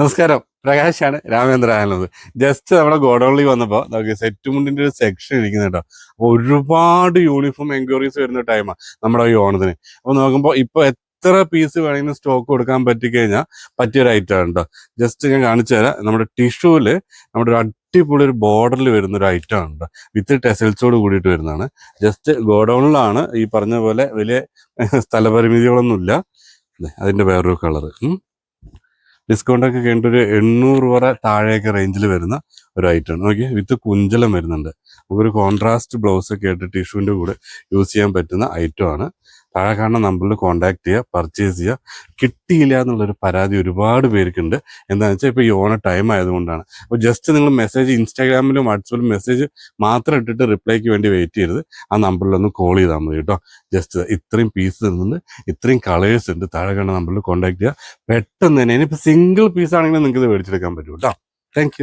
നമസ്കാരം. പ്രകാശാണ് രാമേന്ദ്ര ആനന്ദ് ജസ്റ്റ് നമ്മുടെ ഗോഡൗണിൽ വന്നപ്പോൾ നമുക്ക് സെറ്റ് മുണ്ടിന്റെ ഒരു സെക്ഷൻ ഇരിക്കുന്നുണ്ടോ അപ്പൊ ഒരുപാട് യൂണിഫോം എൻക്വയറീസ് വരുന്ന ടൈമാണ് നമ്മുടെ ഈ ഓണത്തിന്. അപ്പൊ നോക്കുമ്പോൾ ഇപ്പൊ എത്ര പീസ് വേണമെങ്കിലും സ്റ്റോക്ക് കൊടുക്കാൻ പറ്റിക്കഴിഞ്ഞാൽ പറ്റിയൊരു ഐറ്റം ഉണ്ടോ ജസ്റ്റ് ഞാൻ കാണിച്ചു തരാം. നമ്മുടെ ടിഷ്യൂൽ നമ്മുടെ ഒരു അടിപൊളി ഒരു ബോർഡറിൽ വരുന്ന ഒരു ഐറ്റം ഉണ്ട് വിത്ത് ടെസൽസോട് കൂടിയിട്ട് വരുന്നതാണ്. ജസ്റ്റ് ഗോഡൗണിലാണ് ഈ പറഞ്ഞ പോലെ വലിയ സ്ഥലപരിമിതികളൊന്നുമില്ല. അതിന്റെ വേറൊരു കളർ ഡിസ്കൗണ്ട് ഒക്കെ കഴിഞ്ഞിട്ട് ഒരു എണ്ണൂറ് രൂപ താഴെയൊക്കെ റേഞ്ചിൽ വരുന്ന ഒരു ഐറ്റം ആണ്. ഓക്കെ വിത്ത് കുഞ്ചലം വരുന്നുണ്ട്. നമുക്കൊരു കോൺട്രാസ്റ്റ് ബ്ലൗസ് ഒക്കെ ആയിട്ട് ടിഷ്യൂവിന്റെ കൂടെ യൂസ് ചെയ്യാൻ പറ്റുന്ന ഐറ്റം ആണ്. താഴെ കാണുന്ന നമ്പറിൽ കോൺടാക്ട് ചെയ്യുക പർച്ചേസ് ചെയ്യുക കിട്ടിയില്ല എന്നുള്ളൊരു പരാതി ഒരുപാട് പേർക്കുണ്ട്. എന്താണെന്ന് വെച്ചാൽ ഇപ്പോൾ ഈ ഓണ ടൈം ആയതുകൊണ്ടാണ്. അപ്പോൾ ജസ്റ്റ് നിങ്ങൾ മെസ്സേജ് ഇൻസ്റ്റാഗ്രാമിലും വാട്സപ്പിലും മെസ്സേജ് മാത്രം ഇട്ടിട്ട് റിപ്ലൈക്ക് വേണ്ടി വെയിറ്റ് ചെയ്യരുത്. ആ നമ്പറിലൊന്ന് കോൾ ചെയ്താൽ മതി കേട്ടോ. ജസ്റ്റ് ഇത്രയും പീസ് തരുന്നുണ്ട് ഇത്രയും കളേഴ്സ് ഉണ്ട്. താഴെ കാണുന്ന നമ്പറിൽ കോൺടാക്ട് ചെയ്യുക പെട്ടെന്ന് തന്നെ ഇനിയിപ്പോൾ സിംഗിൾ പീസ് ആണെങ്കിലും നിങ്ങൾക്ക് ഇത് മേടിച്ചെടുക്കാൻ പറ്റും കേട്ടോ. താങ്ക്